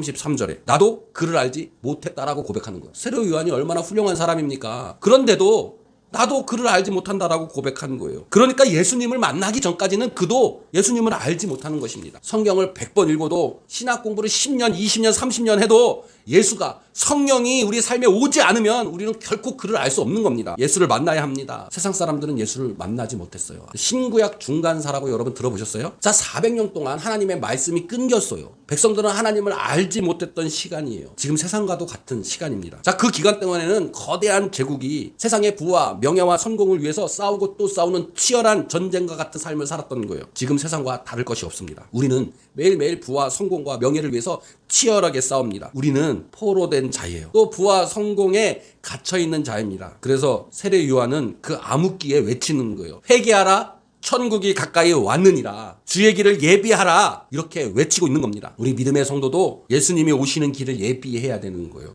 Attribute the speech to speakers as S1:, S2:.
S1: 33절에 나도 그를 알지 못했다라고 고백하는 거예요. 세례 요한이 얼마나 훌륭한 사람입니까? 그런데도 나도 그를 알지 못한다라고 고백하는 거예요. 그러니까 예수님을 만나기 전까지는 그도 예수님을 알지 못하는 것입니다. 성경을 100번 읽어도 신학 공부를 10년, 20년, 30년 해도 예수가 성령이 우리 삶에 오지 않으면 우리는 결코 그를 알 수 없는 겁니다. 예수를 만나야 합니다. 세상 사람들은 예수를 만나지 못했어요. 신구약 중간사라고 여러분 들어보셨어요? 자, 400년 동안 하나님의 말씀이 끊겼어요. 백성들은 하나님을 알지 못했던 시간이에요. 지금 세상과도 같은 시간입니다. 자, 그 기간 동안에는 거대한 제국이 세상의 부와 명예와 성공을 위해서 싸우고 또 싸우는 치열한 전쟁과 같은 삶을 살았던 거예요. 지금 세상과 다를 것이 없습니다. 우리는 매일매일 부와 성공과 명예를 위해서 치열하게 싸웁니다. 우리는 포로 된 자예요. 또 부와 성공에 갇혀 있는 자입니다. 그래서 세례 요한은 그 암흑기에 외치는 거예요. 회개하라. 천국이 가까이 왔느니라. 주의 길을 예비하라. 이렇게 외치고 있는 겁니다. 우리 믿음의 성도도 예수님이 오시는 길을 예비해야 되는 거예요.